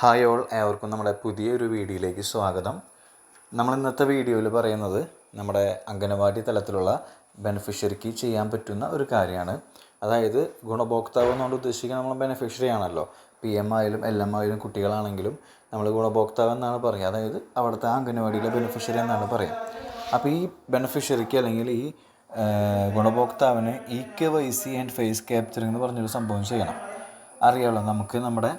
Hi all ഏവർക്കും നമ്മുടെ പുതിയൊരു വീഡിയോയിലേക്ക് സ്വാഗതം. നമ്മൾ ഇന്നത്തെ വീഡിയോയിൽ പറയുന്നത് നമ്മുടെ അംഗനവാടി തലത്തിലുള്ള ബെനിഫിഷ്യറിക്ക് ചെയ്യാൻ പറ്റുന്ന ഒരു കാര്യമാണ്. അതായത് ഗുണഭോക്താവ് എന്നുകൊണ്ട് ഉദ്ദേശിക്കുന്നത് നമ്മൾ ബെനിഫിഷ്യറി ആണല്ലോ. പി എം ആയാലും എൽ എം ആയാലും കുട്ടികളാണെങ്കിലും നമ്മൾ ഗുണഭോക്താവ് എന്നാണ് പറയുക. അതായത് അവിടുത്തെ അംഗനവാടിയിലെ ബെനിഫിഷ്യറി എന്നാണ് പറയുക. അപ്പോൾ ഈ ബെനിഫിഷ്യറിക്ക് അല്ലെങ്കിൽ ഈ ഗുണഭോക്താവിന് E K Y C and face capturing എന്ന് പറഞ്ഞൊരു സംഭവം ചെയ്യണം. അറിയാമല്ലോ നമുക്ക് നമ്മുടെ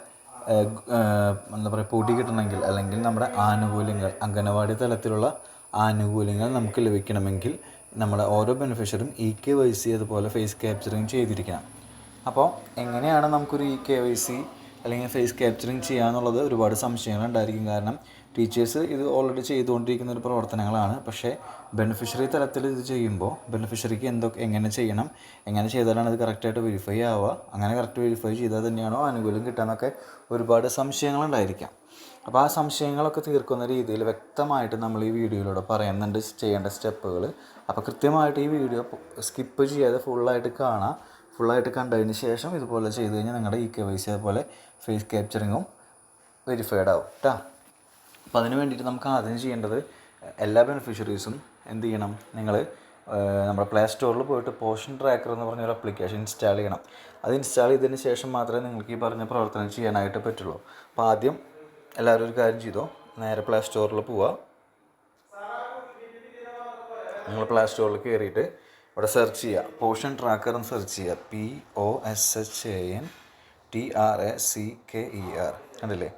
എന്താ പറയുക പൊടി കിട്ടണമെങ്കിൽ അല്ലെങ്കിൽ നമ്മുടെ ആനുകൂല്യങ്ങൾ അംഗനവാടി തലത്തിലുള്ള ആനുകൂല്യങ്ങൾ നമുക്ക് ലഭിക്കണമെങ്കിൽ നമ്മുടെ ഓരോ ബെനിഫിഷ്യറും ഇ കെ വൈ സി അതുപോലെ ഫേസ് ക്യാപ്ചറിങ് ചെയ്തിരിക്കണം. അപ്പോൾ എങ്ങനെയാണ് നമുക്കൊരു ഇ കെ വൈ സി അല്ലെങ്കിൽ ഫേസ് ക്യാപ്ചറിങ് ചെയ്യാന്നുള്ളത് ഒരുപാട് സംശയങ്ങൾ ഉണ്ടായിരിക്കും കാരണം ടീച്ചേഴ്സ് ഇത് ഓൾറെഡി ചെയ്തുകൊണ്ടിരിക്കുന്ന ഒരു പ്രവർത്തനങ്ങളാണ്. പക്ഷേ ബെനിഫിഷ്യറി തലത്തിൽ ഇത് ചെയ്യുമ്പോൾ ബെനിഫിഷ്യറിക്ക് എന്തൊക്കെ എങ്ങനെ ചെയ്യണം എങ്ങനെ ചെയ്താലാണ് ഇത് കറക്റ്റായിട്ട് വെരിഫൈ ആവുക അങ്ങനെ കറക്റ്റ് വെരിഫൈ ചെയ്താൽ തന്നെയാണോ ആനുകൂല്യം കിട്ടാമെന്നൊക്കെ ഒരുപാട് സംശയങ്ങളുണ്ടായിരിക്കാം. അപ്പോൾ ആ സംശയങ്ങളൊക്കെ തീർക്കുന്ന രീതിയിൽ വ്യക്തമായിട്ട് നമ്മൾ ഈ വീഡിയോയിലൂടെ പറയുന്നുണ്ട് ചെയ്യേണ്ട സ്റ്റെപ്പുകൾ. അപ്പോൾ കൃത്യമായിട്ട് ഈ വീഡിയോ സ്കിപ്പ് ചെയ്യാതെ ഫുള്ളായിട്ട് കാണാം. ഫുള്ളായിട്ട് കണ്ടതിന് ശേഷം ഇതുപോലെ ചെയ്ത് കഴിഞ്ഞാൽ നിങ്ങളുടെ ഇ കെ വൈ അതുപോലെ ഫേസ് ക്യാപ്ചറിങ്ങും വെരിഫൈഡ് ആവും. കേട്ടോ അപ്പോൾ അതിന് വേണ്ടിയിട്ട് നമുക്ക് ആദ്യം ചെയ്യേണ്ടത് എല്ലാ ബെനിഫിഷ്യറീസും എന്ത് ചെയ്യണം? നിങ്ങൾ നമ്മുടെ പ്ലേ സ്റ്റോറിൽ പോയിട്ട് പോഷൻ ട്രാക്കർ എന്ന് പറഞ്ഞ ഒരു അപ്ലിക്കേഷൻ ഇൻസ്റ്റാൾ ചെയ്യണം. അത് ഇൻസ്റ്റാൾ ചെയ്തതിന് ശേഷം മാത്രമേ നിങ്ങൾക്ക് ഈ പറഞ്ഞ പ്രവർത്തനം ചെയ്യാനായിട്ട് പറ്റുള്ളൂ. അപ്പോൾ ആദ്യം എല്ലാവരും ഒരു കാര്യം ചെയ്തോ? നേരെ പ്ലേ സ്റ്റോറിൽ പോവുക നിങ്ങൾ പ്ലേ സ്റ്റോറിൽ കയറിയിട്ട് ഇവിടെ സെർച്ച് ചെയ്യുക പോഷൻ ട്രാക്കർ എന്ന് സെർച്ച് ചെയ്യുക P O S H A N T R A C K E R കണ്ടില്ലേ?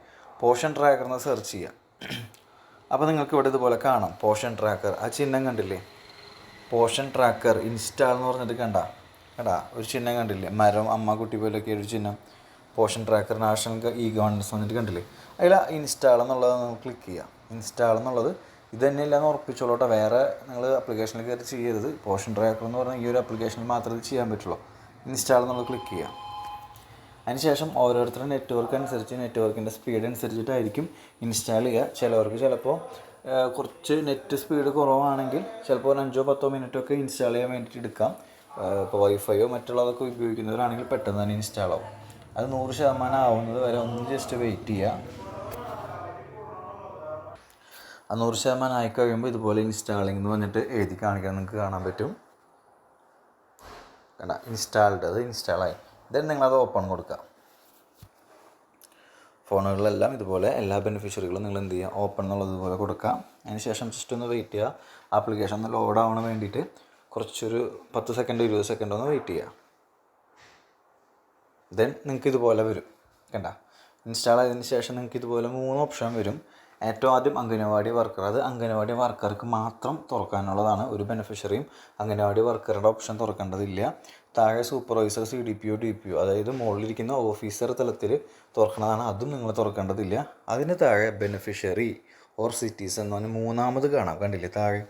പോഷൻ ട്രാക്കർ എന്ന് സെർച്ച് ചെയ്യുക അപ്പോൾ നിങ്ങൾക്ക് ഇവിടെ ഇതുപോലെ കാണാം. പോഷൻ ട്രാക്കർ. ആ ചിഹ്നം കണ്ടില്ലേ? പോഷൻ ട്രാക്കർ ഇൻസ്റ്റാൾ എന്ന് പറഞ്ഞിട്ട് കണ്ട. കണ്ടാ? ഒരു ചിഹ്നം കണ്ടില്ലേ? മരം അമ്മ കുട്ടി പോലൊക്കെ ഒരു ചിഹ്നം. Poshan tracker national e governance വന്നിട്ട് കണ്ടില്ലേ? അതിൽ ഇൻസ്റ്റാൾ എന്നുള്ളത് നമുക്ക് ക്ലിക്ക് ചെയ്യാം. ഇൻസ്റ്റാൾ എന്നുള്ളത് ഇത് തന്നെ എന്ന് ഉറപ്പിച്ചോളൂട്ടോ വേറെ നിങ്ങൾ അപ്ലിക്കേഷനിൽ കയറി ചെയ്യരുത്. പോഷൻ ട്രാക്കർ എന്ന് പറഞ്ഞാൽ ഈ ഒരു അപ്ലിക്കേഷനിൽ മാത്രമേ ചെയ്യാൻ പറ്റുള്ളൂ. ഇൻസ്റ്റാൾ എന്നുള്ളത് ക്ലിക്ക് ചെയ്യാം. അതിനുശേഷം ഓരോരുത്തരുടെ നെറ്റ്വർക്ക് അനുസരിച്ച് നെറ്റ്വർക്കിന്റെ സ്പീഡ് അനുസരിച്ചിട്ടായിരിക്കും ഇൻസ്റ്റാൾ ചെയ്യുക. ചിലവർക്ക് ചിലപ്പോൾ കുറച്ച് നെറ്റ് സ്പീഡ് കുറവാണെങ്കിൽ ചിലപ്പോൾ ഒരു അഞ്ചോ പത്തോ മിനിറ്റൊക്കെ ഇൻസ്റ്റാൾ ചെയ്യാൻ വേണ്ടിയിട്ട് എടുക്കാം. ഇപ്പോൾ വൈഫൈയോ മറ്റുള്ളതൊക്കെ ഉപയോഗിക്കുന്നവരാണെങ്കിൽ പെട്ടെന്ന് തന്നെ ഇൻസ്റ്റാൾ ആവും. അത് നൂറ് ശതമാനം ആവുന്നത് വരെ ഒന്ന് ജസ്റ്റ് വെയിറ്റ് ചെയ്യുക. ആ നൂറ് ശതമാനം ആയി കഴിയുമ്പോൾ ഇതുപോലെ ഇൻസ്റ്റാളിംഗ് എന്ന് പറഞ്ഞിട്ട് എഴുതി കാണിക്കാൻ നിങ്ങൾക്ക് കാണാൻ പറ്റും. കണ്ട ഇൻസ്റ്റാൾഡ് അത് ഇൻസ്റ്റാളായി ദെൻ നിങ്ങളത് ഓപ്പൺ കൊടുക്കുക. ഫോണുകളിലെല്ലാം ഇതുപോലെ എല്ലാ ബെനിഫിഷ്യറികളും നിങ്ങൾ എന്ത് ചെയ്യുക ഓപ്പൺ എന്നുള്ളതുപോലെ കൊടുക്കുക. അതിന് ശേഷം ജസ്റ്റ് ഒന്ന് വെയിറ്റ് ചെയ്യുക. ആപ്ലിക്കേഷൻ ഒന്ന് ലോഡ് ആവണ വേണ്ടിയിട്ട് കുറച്ചൊരു പത്ത് സെക്കൻഡ് ഇരുപത് സെക്കൻഡ് ഒന്ന് വെയിറ്റ് ചെയ്യുക. ദെൻ നിങ്ങൾക്ക് ഇതുപോലെ വരും. കണ്ട? ഇൻസ്റ്റാൾ ആയതിന് ശേഷം നിങ്ങൾക്ക് ഇതുപോലെ മൂന്ന് ഓപ്ഷൻ വരും. ഏറ്റവും ആദ്യം അംഗനവാടി വർക്കർ അത് അംഗനവാടി വർക്കർക്ക് മാത്രം തുറക്കാനുള്ളതാണ് ഒരു ബെനിഫിഷ്യറിയും അംഗനവാടി വർക്കറുടെ ഓപ്ഷൻ തുറക്കേണ്ടതില്ല. താഴെ supervisor C D P O D P O അതായത് മുകളിലിരിക്കുന്ന ഓഫീസർ തലത്തിൽ തുറക്കുന്നതാണ് അതും നിങ്ങൾ തുറക്കേണ്ടതില്ല. അതിന് താഴെ ബെനിഫിഷ്യറി ഓർ സിറ്റീസൺ എന്ന് പറഞ്ഞാൽ മൂന്നാമത് കാണാം. കണ്ടില്ലേ? താഴെ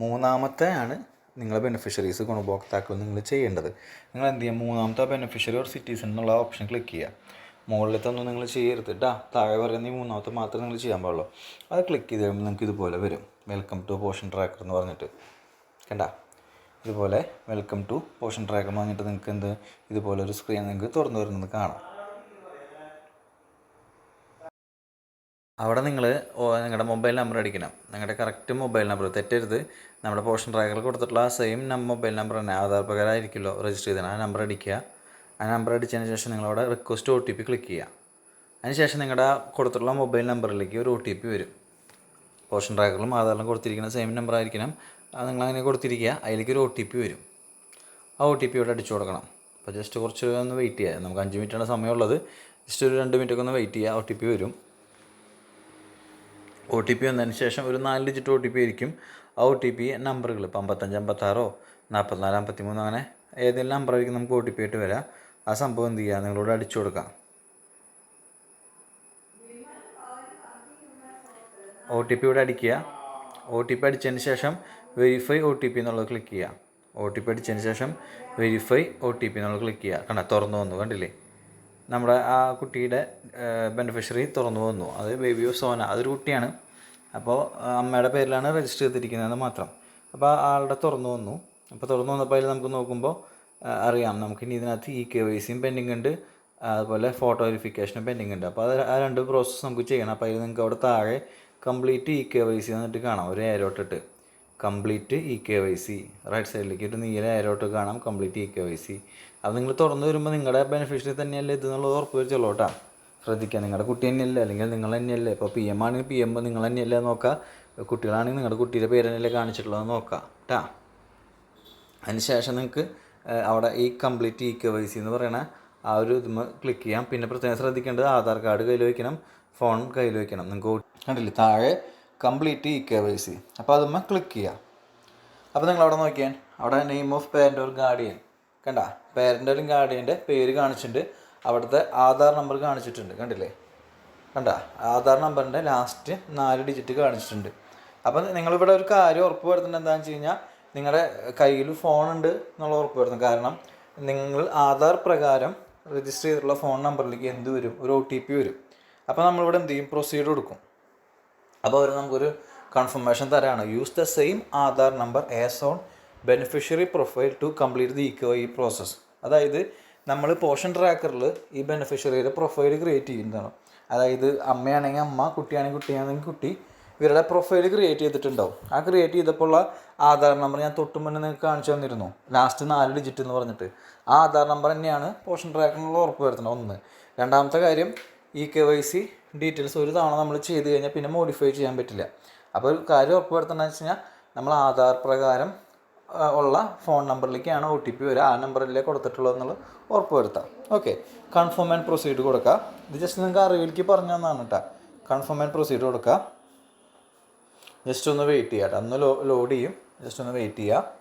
മൂന്നാമത്തെ ആണ് നിങ്ങളെ ബെനിഫിഷ്യറീസ് ഗുണഭോക്താക്കൾ നിങ്ങൾ ചെയ്യേണ്ടത്. നിങ്ങൾ എന്ത് ചെയ്യുക മൂന്നാമത്തെ ബെനിഫിഷ്യറി ഓർ സിറ്റീസൺ എന്നുള്ള ഓപ്ഷൻ ക്ലിക്ക് ചെയ്യുക മുകളിലത്തെ ഒന്നും നിങ്ങൾ ചെയ്യരുത് കേട്ടാ താഴെ പറയുന്ന ഈ മൂന്നാമത്തെ മാത്രമേ നിങ്ങൾ ചെയ്യാൻ പാടുള്ളൂ. അത് ക്ലിക്ക് ചെയ്ത് കഴിയുമ്പോൾ നിങ്ങൾക്ക് ഇതുപോലെ വരും. വെൽക്കം ടു പോഷൻ ട്രാക്കർ എന്ന് പറഞ്ഞിട്ട്. കണ്ട? ഇതുപോലെ വെൽക്കം ടു പോഷൻ ട്രാക്കർ വാങ്ങിയിട്ട് നിങ്ങൾക്ക് എന്ത് ഇതുപോലെ ഒരു സ്ക്രീൻ നിങ്ങൾക്ക് തുറന്നു വരുന്നത് കാണാം. അവിടെ നിങ്ങൾ നിങ്ങളുടെ മൊബൈൽ നമ്പർ അടിക്കണം. നിങ്ങളുടെ കറക്റ്റ് മൊബൈൽ നമ്പർ തെറ്റരുത്. നമ്മുടെ പോഷൻ ട്രാക്കറിൽ കൊടുത്തിട്ടുള്ള ആ സെയിം മൊബൈൽ നമ്പർ തന്നെ. ആധാർ പ്രകാരമായിരിക്കുമല്ലോ രജിസ്റ്റർ ചെയ്തത്. ആ നമ്പർ അടിക്കുക. ആ നമ്പർ അടിച്ചതിന് ശേഷം നിങ്ങളവിടെ request O T P click ചെയ്യുക. അതിനുശേഷം നിങ്ങളുടെ കൊടുത്തിട്ടുള്ള മൊബൈൽ നമ്പറിലേക്ക് ഒരു ഒ ടി പി വരും. പോഷൻ ട്രാക്കറിലും ആധാറിലും കൊടുത്തിരിക്കുന്ന സെയിം നമ്പർ ആയിരിക്കണം. അത് നിങ്ങൾ അങ്ങനെ കൊടുത്തിരിക്കുക. അതിലേക്ക് ഒരു ഒ ടി പി വരും. ആ ഒ ടി പി ഇവിടെ അടിച്ചു കൊടുക്കണം. അപ്പോൾ ജസ്റ്റ് കുറച്ച് ഒന്ന് വെയിറ്റ് ചെയ്യുക. നമുക്ക് അഞ്ച് മിനിറ്റാണ് സമയമുള്ളത്. ജസ്റ്റ് ഒരു രണ്ട് മിനിറ്റൊക്കെ ഒന്ന് വെയിറ്റ് ചെയ്യുക. ഒ ടി പി വരും. ഒ ടി പി വന്നതിന് ശേഷം ഒരു നാല് ഡിജിറ്റ് ഒ ടി പി ആയിരിക്കും. ആ ഒ ടി പി നമ്പറുകൾ ഇപ്പോൾ അമ്പത്തഞ്ച് അമ്പത്താറോ നാൽപ്പത്തിനാല് അമ്പത്തി മൂന്ന് അങ്ങനെ ഏതെങ്കിലും നമ്പറായിരിക്കും നമുക്ക് ഒ ടി പി ആയിട്ട് വരാം. ആ സംഭവം എന്ത് ചെയ്യുക? നിങ്ങളോട് അടിച്ചു കൊടുക്കാം. ഒ ടി പി ഇവിടെ അടിക്കുക. ഒ ടി പി അടിച്ചതിന് ശേഷം വെരിഫൈ ഒ ടി പി എന്നുള്ളത് ക്ലിക്ക് ചെയ്യുക ഒ ടി പി അടിച്ചതിന് ശേഷം വെരിഫൈ ഒ ടി പി എന്നുള്ളത് ക്ലിക്ക് ചെയ്യുക കണ്ട തുറന്നു വന്നു കണ്ടില്ലേ? നമ്മുടെ ആ കുട്ടിയുടെ ബെനിഫിഷ്യറി തുറന്നു വന്നു. അത് ബേബി ഓഫ് സോന അതൊരു കുട്ടിയാണ്. അപ്പോൾ അമ്മയുടെ പേരിലാണ് രജിസ്റ്റർ ചെയ്തിരിക്കുന്നത് മാത്രം. അപ്പോൾ ആളുടെ തുറന്നു വന്നു. അപ്പോൾ തുറന്നു വന്നപ്പോൾ അതിൽ നമുക്ക് നോക്കുമ്പോൾ അറിയാം. നമുക്ക് നമുക്കിനി ഇതിനകത്ത് ഇ കെ വൈ സിയും പെൻഡിങ് ഉണ്ട്. അതുപോലെ ഫോട്ടോ വെരിഫിക്കേഷനും പെൻഡിങ് ഉണ്ട്. അപ്പോൾ അത് ആ രണ്ട് പ്രോസസ്സ് നമുക്ക് ചെയ്യണം. അപ്പോൾ അതിൽ നിങ്ങൾക്ക് അവിടെ താഴെ complete E K Y C എന്നിട്ട് കാണാം. ഒരു ഏരോട്ടിട്ട് complete E K Y C right സൈഡിലേക്ക് ഒരു നീല ഏരോട്ട് കാണാം complete E K Y C. അത് നിങ്ങൾ തുറന്നു വരുമ്പോൾ നിങ്ങളുടെ ബെനിഫിഷ്യറി തന്നെയല്ലേ ഇത് എന്നുള്ളത് ഉറപ്പ് വരുത്തുള്ളൂ കേട്ടോ. ശ്രദ്ധിക്കുക നിങ്ങളുടെ കുട്ടി തന്നെയല്ലേ? അല്ലെങ്കിൽ നിങ്ങൾ തന്നെയല്ലേ? ഇപ്പോൾ പി എം ആണെങ്കിൽ പി എം നിങ്ങൾ തന്നെയല്ലേ നോക്കുക? കുട്ടികളാണെങ്കിൽ നിങ്ങളുടെ കുട്ടിയുടെ പേര് തന്നെയല്ലേ കാണിച്ചിട്ടുള്ളത് നോക്കാം കേട്ടാ. അതിനുശേഷം നിങ്ങൾക്ക് അവിടെ ഈ complete E K Y C എന്ന് പറയണ ആ ഒരു ഇത് ക്ലിക്ക് ചെയ്യാം. പിന്നെ പ്രത്യേകം ശ്രദ്ധിക്കേണ്ടത് ആധാർ കാർഡ് കയ്യിൽ വയ്ക്കണം ഫോൺ കയ്യിൽ വയ്ക്കണം. നിങ്ങൾക്ക് കണ്ടില്ലേ? താഴെ കംപ്ലീറ്റ് ഈ കെ വൈ സി അപ്പോൾ അതുമ്മ ക്ലിക്ക് ചെയ്യുക അപ്പോൾ നിങ്ങൾ അവിടെ നോക്കിയാൽ അവിടെ നെയിം ഓഫ് പേരന്റ് ഒരു ഗാർഡിയൻ കണ്ട? പേരന്റ് ഒരു ഗാർഡിയന്റെ പേര് കാണിച്ചിട്ടുണ്ട്. അവിടുത്തെ ആധാർ നമ്പർ കാണിച്ചിട്ടുണ്ട്. കണ്ടില്ലേ? കണ്ട? ആധാർ നമ്പറിന്റെ ലാസ്റ്റ് നാല് ഡിജിറ്റ് കാണിച്ചിട്ടുണ്ട്. അപ്പം നിങ്ങളിവിടെ ഒരു കാര്യം ഉറപ്പ് വരുത്തുന്നത് എന്താണെന്ന് വെച്ച് കഴിഞ്ഞാൽ നിങ്ങളുടെ കയ്യിൽ ഫോണുണ്ട് എന്നുള്ള ഉറപ്പ് കാരണം നിങ്ങൾ ആധാർ പ്രകാരം രജിസ്റ്റർ ചെയ്തിട്ടുള്ള ഫോൺ നമ്പറിലേക്ക് എന്ത് വരും? ഒരു ഒ ടി പി വരും. അപ്പോൾ നമ്മളിവിടെ എന്ത് ചെയ്യും? പ്രൊസീഡ് കൊടുക്കും അപ്പോൾ അവർ നമുക്കൊരു കൺഫർമേഷൻ തരാണ്. Use the same Aadhaar number as on beneficiary profile to complete the echo E process അതായത് നമ്മൾ പോഷൻ ട്രാക്കറിൽ ഈ ബെനിഫിഷ്യറിയുടെ പ്രൊഫൈൽ ക്രിയേറ്റ് ചെയ്യുന്നതാണ്. അതായത് അമ്മയാണെങ്കിൽ അമ്മ കുട്ടിയാണെങ്കിൽ കുട്ടിയാണെങ്കിൽ കുട്ടി ഇവരുടെ പ്രൊഫൈൽ ക്രിയേറ്റ് ചെയ്തിട്ടുണ്ടാവും. ആ ക്രിയേറ്റ് ചെയ്തപ്പോൾ ഉള്ള ആധാർ നമ്പർ ഞാൻ തൊട്ട് മുന്നേ നിങ്ങൾക്ക് കാണിച്ചു തന്നിരുന്നു. ലാസ്റ്റ് നാല് ഡിജിറ്റ് എന്ന് പറഞ്ഞിട്ട്. ആ ആധാർ നമ്പർ തന്നെയാണ് പോഷൻ ട്രാക്കറിനുള്ള ഉറപ്പ് വരുത്തുന്നത്. ഒന്ന്. രണ്ടാമത്തെ കാര്യം E K Y C details ഒരു തവണ നമ്മൾ ചെയ്ത് കഴിഞ്ഞാൽ പിന്നെ മോഡിഫൈ ചെയ്യാൻ പറ്റില്ല. അപ്പോൾ ഒരു കാര്യം ഉറപ്പ് വരുത്തണമെന്ന് വെച്ച് കഴിഞ്ഞാൽ നമ്മൾ ആധാർ പ്രകാരം ഉള്ള ഫോൺ നമ്പറിലേക്കാണ് ഒ ടി പി വരിക. ആ നമ്പറിലേക്ക് കൊടുത്തിട്ടുള്ളത് എന്നുള്ളത് ഉറപ്പ് വരുത്താം. ഓക്കെ കൺഫേം ആൻഡ് പ്രൊസീഡ് കൊടുക്കുക ഇത് ജസ്റ്റ് നിങ്ങൾക്ക് അറിവിലേക്ക് പറഞ്ഞു തന്നാണ് കേട്ടോ കൺഫേം ആൻഡ് പ്രൊസീഡ് കൊടുക്കുക ജസ്റ്റ് ഒന്ന് വെയിറ്റ് ചെയ്യാം അന്ന് ലോ ലോഡ് ചെയ്യും. ജസ്റ്റ് ഒന്ന് വെയിറ്റ് ചെയ്യുക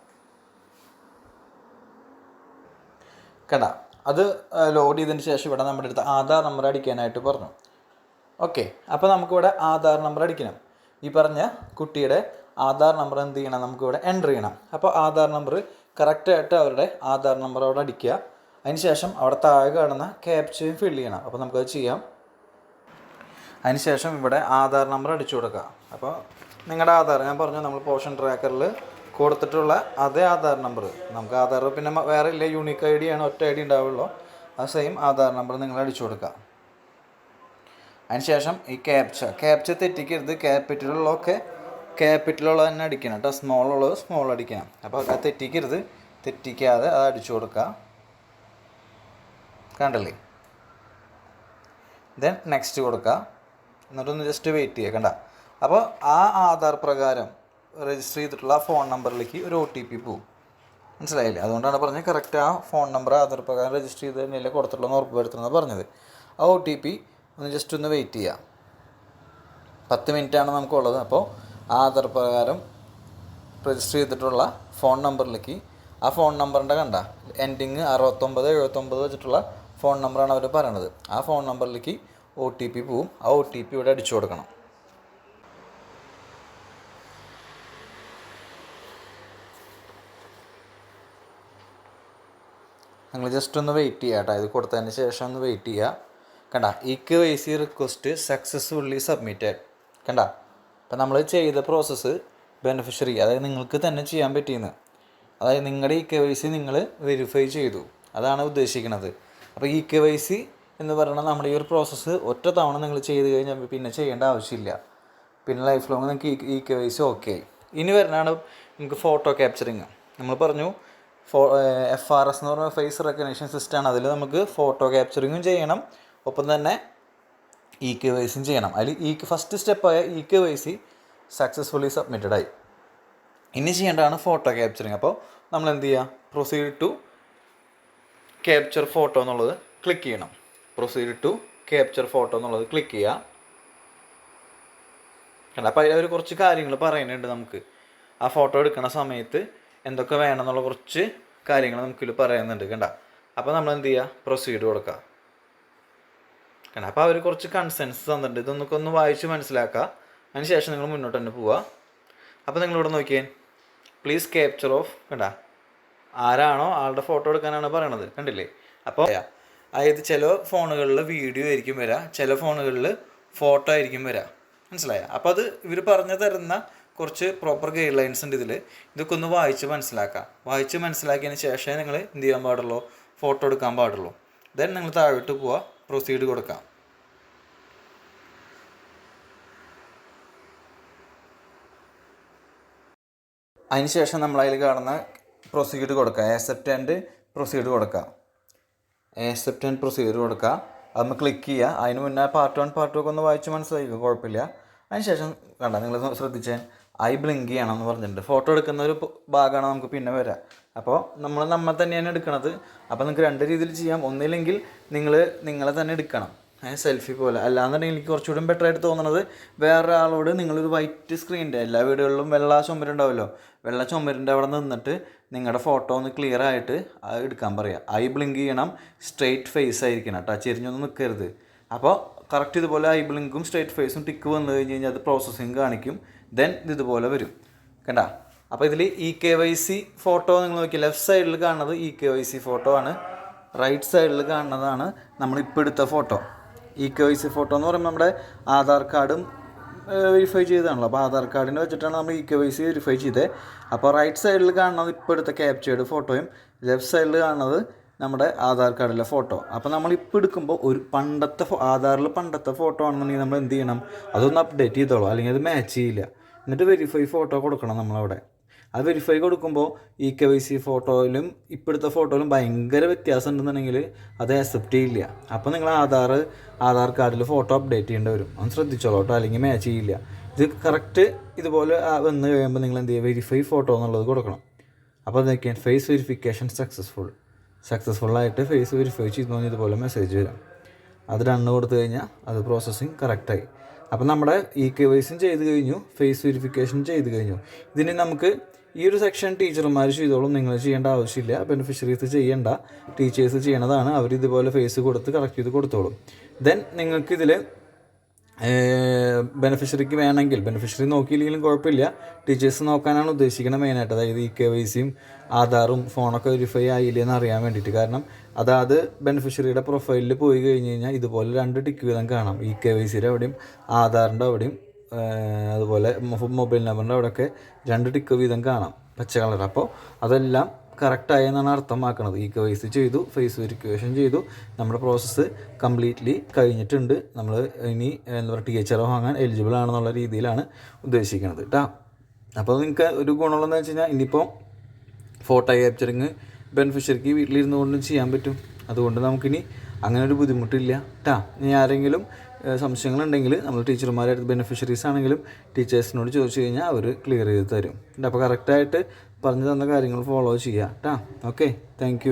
കണ്ട? അത് ലോഡ് ചെയ്തതിന് ശേഷം ഇവിടെ നമ്മുടെ അടുത്ത് ആധാർ നമ്പർ അടിക്കാനായിട്ട് പറഞ്ഞു. ഓക്കെ അപ്പോൾ നമുക്കിവിടെ ആധാർ നമ്പർ അടിക്കണം. ഈ പറഞ്ഞ കുട്ടിയുടെ ആധാർ നമ്പർ എന്ത് ചെയ്യണം? നമുക്കിവിടെ എന്റർ ചെയ്യണം. അപ്പോൾ ആധാർ നമ്പർ കറക്റ്റായിട്ട് അവരുടെ ആധാർ നമ്പർ അവിടെ അടിക്കുക. അതിനുശേഷം അവിടെ താഴെ കാണുന്ന ക്യാപ്ചയും ഫിൽ ചെയ്യണം. അപ്പോൾ നമുക്കത് ചെയ്യാം. അതിനുശേഷം ഇവിടെ ആധാർ നമ്പർ അടിച്ചു കൊടുക്കുക. അപ്പോൾ നിങ്ങളുടെ ആധാർ ഞാൻ പറഞ്ഞു നമ്മൾ പോഷൻ ട്രാക്കറിൽ കൊടുത്തിട്ടുള്ള അതേ ആധാർ നമ്പർ നമുക്ക് ആധാർ പിന്നെ വേറെ ഇല്ല യൂണിക് ഐ ഡി ആണ് ഒറ്റ ഐ ഡി ഉണ്ടാവുള്ളൂ. ആ സെയിം ആധാർ നമ്പർ നിങ്ങൾ അടിച്ചു കൊടുക്കുക. അതിനുശേഷം ഈ ക്യാപ്ച ക്യാപ്ച തെറ്റിക്കരുത് ക്യാപിറ്റലുള്ളതൊക്കെ ക്യാപിറ്റലുള്ള തന്നെ അടിക്കണം കേട്ടോ. സ്മോൾ ഉള്ളത് സ്മോൾ അടിക്കണം. അപ്പോൾ അത് തെറ്റിക്കരുത്. തെറ്റിക്കാതെ അത് അടിച്ചു കൊടുക്കുക. കണ്ടല്ലേ? ദെൻ നെക്സ്റ്റ് കൊടുക്കുക. എന്നിട്ടൊന്ന് ജസ്റ്റ് വെയിറ്റ് ചെയ്യുക കണ്ട? അപ്പോൾ ആ ആധാർ പ്രകാരം രജിസ്റ്റർ ചെയ്തിട്ടുള്ള ഫോൺ നമ്പറിലേക്ക് ഒരു ഒ ടി പി പോവും. മനസ്സിലായില്ലേ? അതുകൊണ്ടാണ് പറഞ്ഞത് കറക്റ്റ് ആ ഫോൺ നമ്പർ ആധാർ പ്രകാരം രജിസ്റ്റർ ചെയ്ത് തന്നെയല്ലേ കൊടുത്തിട്ടുള്ളതെന്ന് ഉറപ്പ് വരുത്തണമെന്ന് പറഞ്ഞത്. ആ ഒ ടി പി ഒന്ന് ജസ്റ്റ് ഒന്ന് വെയിറ്റ് ചെയ്യുക പത്ത് മിനിറ്റാണ് നമുക്കുള്ളത്. അപ്പോൾ ആ ആധാർ പ്രകാരം രജിസ്റ്റർ ചെയ്തിട്ടുള്ള ഫോൺ നമ്പറിലേക്ക് ആ ഫോൺ നമ്പറിന്റെ കണ്ട എൻഡിങ് അറുപത്തൊമ്പത് എഴുപത്തൊമ്പത് വെച്ചിട്ടുള്ള ഫോൺ നമ്പറാണ് അവർ പറയണത്. ആ ഫോൺ നമ്പറിലേക്ക് ഒ ടി പി പോവും. ആ ഒ ടി പി ഇവിടെ അടിച്ചു കൊടുക്കണം. നിങ്ങൾ ജസ്റ്റ് ഒന്ന് വെയിറ്റ് ചെയ്യാം കേട്ടോ ഇത് കൊടുത്തതിന് ശേഷം ഒന്ന് വെയിറ്റ് ചെയ്യുക കണ്ട E K Y C request successfully submitted കണ്ട അപ്പം നമ്മൾ ചെയ്ത പ്രോസസ്സ് ബെനിഫിഷ്യറി അതായത് നിങ്ങൾക്ക് തന്നെ ചെയ്യാൻ പറ്റിയെന്ന്. അതായത് നിങ്ങളുടെ ഇ കെ വൈ സി നിങ്ങൾ വെരിഫൈ ചെയ്തു. അതാണ് ഉദ്ദേശിക്കുന്നത്. അപ്പോൾ ഇ കെ വൈ സി എന്ന് പറയുന്നത് നമ്മുടെ ഈ ഒരു പ്രോസസ്സ് ഒറ്റ തവണ നിങ്ങൾ ചെയ്ത് കഴിഞ്ഞാൽ പിന്നെ ചെയ്യേണ്ട ആവശ്യമില്ല. പിന്നെ ലൈഫ് ലോങ് നിങ്ങൾക്ക് ഈ കെ വൈ സി ഓക്കെ ഇനി വരുന്നതാണ് നമുക്ക് ഫോട്ടോ ക്യാപ്ചറിങ് നമ്മൾ പറഞ്ഞു ഫോ എഫ് ആർ എസ് എന്ന് പറഞ്ഞ ഫേസ് റെക്കഗ്നേഷൻ സിസ്റ്റമാണ് അതിൽ നമുക്ക് ഫോട്ടോ ക്യാപ്ചറിങ്ങും ചെയ്യണം. ഒപ്പം തന്നെ ഇ കെ വൈ സിയും ചെയ്യണം. അതിൽ ഈ first സ്റ്റെപ്പായ E K Y C successfully submitted ആയി. ഇനി ചെയ്യേണ്ടതാണ് ഫോട്ടോ ക്യാപ്ചറിങ് അപ്പോൾ നമ്മൾ എന്ത് ചെയ്യുക പ്രൊസീഡ് ടു ക്യാപ്ചർ ഫോട്ടോ എന്നുള്ളത് ക്ലിക്ക് ചെയ്യണം. പ്രൊസീഡ് ടു ക്യാപ്ചർ ഫോട്ടോ എന്നുള്ളത് ക്ലിക്ക് ചെയ്യുക കണ്ട അപ്പോൾ അതിൽ കുറച്ച് കാര്യങ്ങൾ പറയുന്നുണ്ട് നമുക്ക്. ആ ഫോട്ടോ എടുക്കുന്ന സമയത്ത് എന്തൊക്കെ വേണം എന്നുള്ള കുറച്ച് കാര്യങ്ങൾ നമുക്കിതിൽ പറയുന്നുണ്ട് കണ്ട? അപ്പോൾ നമ്മൾ എന്ത് ചെയ്യുക പ്രൊസീഡ് കൊടുക്കുക കണ്ട അപ്പോൾ അവർ കുറച്ച് കൺസെൻസ് തന്നിട്ടുണ്ട്. ഇതൊന്നൊക്കെ ഒന്ന് വായിച്ച് മനസ്സിലാക്കുക അതിന് ശേഷം നിങ്ങൾ മുന്നോട്ട് തന്നെ പോവുക. അപ്പോൾ നിങ്ങളിവിടെ നോക്കിയേ. പ്ലീസ് ക്യാപ്ചർ ഓഫ് കണ്ട? ആരാണോ ആളുടെ ഫോട്ടോ എടുക്കാനാണ് പറയണത്. കണ്ടില്ലേ? അപ്പോൾ അതായത് ചില ഫോണുകളിൽ വീഡിയോ ആയിരിക്കും വരിക ചില ഫോണുകളിൽ ഫോട്ടോ ആയിരിക്കും വരിക മനസ്സിലായ? അപ്പോൾ അത് ഇവർ പറഞ്ഞു തരുന്ന കുറച്ച് പ്രോപ്പർ ഗൈഡ് ലൈൻസ് ഉണ്ട് ഇതിൽ ഇതൊക്കെ ഒന്ന് വായിച്ച് മനസ്സിലാക്കാം. വായിച്ച് മനസ്സിലാക്കിയതിന് ശേഷമേ നിങ്ങൾ എന്ത് ചെയ്യാൻ പാടുള്ളൂ? ഫോട്ടോ എടുക്കാൻ പാടുള്ളൂ. ദെൻ നിങ്ങൾ താഴോട്ട് പോവുക. പ്രൊസീഡ് കൊടുക്കാം. അതിനുശേഷം നമ്മൾ അതിൽ കാണുന്ന പ്രൊസീഡ് കൊടുക്കുക ആക്സെപ്റ്റ് ആൻഡ് പ്രൊസീഡ് കൊടുക്കുക ആക്സെപ്റ്റ് ആൻഡ് പ്രൊസീഡ് കൊടുക്കുക അത് നമ്മൾ ക്ലിക്ക് ചെയ്യുക. അതിന് മുന്നേ പാർട്ട് വൺ പാർട്ട് ടു ഒക്കെ ഒന്ന് വായിച്ച് മനസ്സിലാക്കുക കുഴപ്പമില്ല. അതിനുശേഷം കണ്ട? നിങ്ങൾ ശ്രദ്ധിച്ചേ? ഐ ബ്ലിങ്ക് ചെയ്യണം എന്ന് പറഞ്ഞിട്ടുണ്ട്. ഫോട്ടോ എടുക്കുന്ന ഒരു ഭാഗമാണ് നമുക്ക് പിന്നെ വരാം. അപ്പോൾ നമ്മൾ നമ്മൾ തന്നെയാണ് എടുക്കണത്. അപ്പോൾ നിങ്ങൾക്ക് രണ്ട് രീതിയിൽ ചെയ്യാം. ഒന്നില്ലെങ്കിൽ നിങ്ങൾ നിങ്ങളെ തന്നെ എടുക്കണം. സെൽഫി പോലെ. അല്ലാന്നുണ്ടെങ്കിൽ എനിക്ക് കുറച്ചുകൂടി ബെറ്റർ ആയിട്ട് തോന്നുന്നത് വേറൊരാളോട് നിങ്ങളൊരു വൈറ്റ് സ്ക്രീനിന്റെ എല്ലാ വീടുകളിലും വെള്ള ചുമരുണ്ടാവുമല്ലോ വെള്ള ചുമരിന്റെ അവിടെ നിന്നിട്ട് നിങ്ങളുടെ ഫോട്ടോ ഒന്ന് ക്ലിയർ ആയിട്ട് എടുക്കാൻ പറയുക ഐ ബ്ലിങ്ക് ചെയ്യണം. സ്ട്രെയിറ്റ് ഫേസ് ആയിരിക്കണം കേട്ടോ. ചെരിഞ്ഞൊന്നും നിൽക്കരുത് അപ്പോൾ കറക്റ്റ് ഇതുപോലെ ഐ ബ്ലിങ്കും സ്ട്രെയിറ്റ് ഫേസും ടിക്ക് വന്നു കഴിഞ്ഞ് കഴിഞ്ഞാൽ അത് പ്രോസസ്സിങ് കാണിക്കും. ദെൻ ഇതുപോലെ വരും. കണ്ട? അപ്പോൾ ഇതിൽ E K Y C photo നിങ്ങൾ നോക്കി ലെഫ്റ്റ് സൈഡിൽ കാണുന്നത് E K Y C photo ആണ്. റൈറ്റ് സൈഡിൽ കാണുന്നതാണ് നമ്മൾ നമ്മളിപ്പോൾ എടുത്ത photo E K Y C photo എന്ന് പറയുമ്പോൾ നമ്മുടെ ആധാർ കാർഡും വെരിഫൈ ചെയ്തതാണല്ലോ. അപ്പോൾ ആധാർ കാർഡിനെ വെച്ചിട്ടാണ് നമ്മൾ E K Y C verify ചെയ്തത് അപ്പോൾ റൈറ്റ് സൈഡിൽ കാണുന്നത് ഇപ്പോൾ എടുത്ത ക്യാപ്ചേർഡ് ഫോട്ടോയും ലെഫ്റ്റ് സൈഡിൽ കാണുന്നത് നമ്മുടെ ആധാർ കാർഡിലെ ഫോട്ടോ അപ്പോൾ നമ്മൾ ഇപ്പോൾ എടുക്കുമ്പോൾ ഒരു പണ്ടത്തെ ആധാറിൽ പണ്ടത്തെ ഫോട്ടോ ആണെന്നുണ്ടെങ്കിൽ നമ്മൾ എന്ത് ചെയ്യണം? അതൊന്ന് അപ്ഡേറ്റ് ചെയ്തോളൂ. അല്ലെങ്കിൽ അത് മാച്ച് ചെയ്യില്ല. എന്നിട്ട് വെരിഫൈ ഫോട്ടോ കൊടുക്കണം നമ്മളവിടെ. അത് വെരിഫൈ കൊടുക്കുമ്പോൾ ഇ കെ വൈ സി ഫോട്ടോയിലും ഇപ്പോഴത്തെ ഫോട്ടോയിലും ഭയങ്കര വ്യത്യാസം ഉണ്ടെന്നുണ്ടെങ്കിൽ അത് അക്സെപ്റ്റ് ചെയ്യില്ല. അപ്പോൾ നിങ്ങൾ ആധാർ ആധാർ കാർഡിൽ ഫോട്ടോ അപ്ഡേറ്റ് ചെയ്യേണ്ടി വരും. ഒന്ന് ശ്രദ്ധിച്ചോളൂ കേട്ടോ അല്ലെങ്കിൽ മാച്ച് ചെയ്യില്ല. ഇത് കറക്റ്റ് ഇതുപോലെ വന്ന് കഴിയുമ്പോൾ നിങ്ങൾ എന്ത് ചെയ്യുക വെരിഫൈ ഫോട്ടോ എന്നുള്ളത് കൊടുക്കണം. അപ്പോൾ അതൊക്കെ ഫേസ് വെരിഫിക്കേഷൻ സക്സസ്ഫുൾ സക്സസ്ഫുൾ ആയിട്ട് ഫേസ് വെരിഫൈ ചെയ്തു ഇതുപോലെ മെസ്സേജ് വരാം. അത് റണ്ണ് കൊടുത്തു കഴിഞ്ഞാൽ അത് പ്രോസസ്സിങ് കറക്റ്റായി അപ്പോൾ നമ്മുടെ ഇ കെ വൈസും ചെയ്ത് കഴിഞ്ഞു ഫേസ് വെരിഫിക്കേഷൻ ചെയ്ത് കഴിഞ്ഞു. ഇതിന് നമുക്ക് ഈ ഒരു സെക്ഷൻ ടീച്ചർമാർ ചെയ്തോളും നിങ്ങൾ ചെയ്യേണ്ട ആവശ്യമില്ല. ബെനിഫിഷ്യറീസ് ചെയ്യേണ്ട ടീച്ചേഴ്സ് ചെയ്യണതാണ്. അവർ ഇതുപോലെ ഫേസ് കൊടുത്ത് കളക്ട് ചെയ്ത് കൊടുത്തോളും. ദെൻ നിങ്ങൾക്കിതിൽ ബെനിഫിഷ്യറിക്ക് വേണമെങ്കിൽ ബെനിഫിഷ്യറി നോക്കിയില്ലെങ്കിലും കുഴപ്പമില്ല. ടീച്ചേഴ്സ് നോക്കാനാണ് ഉദ്ദേശിക്കുന്നത് മെയിനായിട്ട് അതായത് ഇ കെ വൈ സിയും ആധാറും ഫോണൊക്കെ വെരിഫൈ ആയില്ലേ എന്ന് അറിയാൻ വേണ്ടിയിട്ട്. കാരണം അതാത് ബെനിഫിഷ്യറിയുടെ പ്രൊഫൈലിൽ പോയി കഴിഞ്ഞ് കഴിഞ്ഞാൽ ഇതുപോലെ രണ്ട് ടിക്ക് വീതം കാണാം. ഇ കെ വൈ സിയുടെ അവിടെയും ആധാറിന്റെ അവിടെയും അതുപോലെ മൊബൈൽ നമ്പറിന്റെ അവിടെയൊക്കെ രണ്ട് ടിക്ക് വീതം കാണാം പച്ച കളർ അപ്പോൾ അതെല്ലാം കറക്റ്റായി എന്നാണ് അർത്ഥമാക്കുന്നത് ഈ കെ വൈ സി ചെയ്തു ഫേസ് വെരിഫിക്കേഷൻ ചെയ്തു നമ്മുടെ പ്രോസസ്സ് കംപ്ലീറ്റ്ലി കഴിഞ്ഞിട്ടുണ്ട്. നമ്മൾ ഇനി എന്താ പറയുക ടി എച്ച് ആർ വാങ്ങാൻ എലിജിബിൾ ആണെന്നുള്ള രീതിയിലാണ് ഉദ്ദേശിക്കുന്നത് കേട്ടോ അപ്പോൾ നിങ്ങൾക്ക് ഒരു ഗുണമുള്ളതെന്ന് വെച്ച് കഴിഞ്ഞാൽ ഇനിയിപ്പോൾ ഫോട്ടോ ക്യാപ്ചറിങ് ബെനിഫിഷ്യറിക്ക് വീട്ടിലിരുന്നു കൊണ്ടും ചെയ്യാൻ പറ്റും. അതുകൊണ്ട് നമുക്കിനി അങ്ങനെ ഒരു ബുദ്ധിമുട്ടില്ല. ട്ടാ ഇനി ആരെങ്കിലും സംശയങ്ങളുണ്ടെങ്കിൽ നമ്മൾ ടീച്ചർമാരായിട്ട് ബെനിഫിഷ്യറീസ് ആണെങ്കിലും ടീച്ചേഴ്സിനോട് ചോദിച്ചു കഴിഞ്ഞാൽ അവർ ക്ലിയർ ചെയ്ത് തരും. അപ്പോൾ കറക്റ്റായിട്ട് പറഞ്ഞു തന്ന കാര്യങ്ങൾ ഫോളോ ചെയ്യുക. കേട്ടാ ഓക്കെ താങ്ക്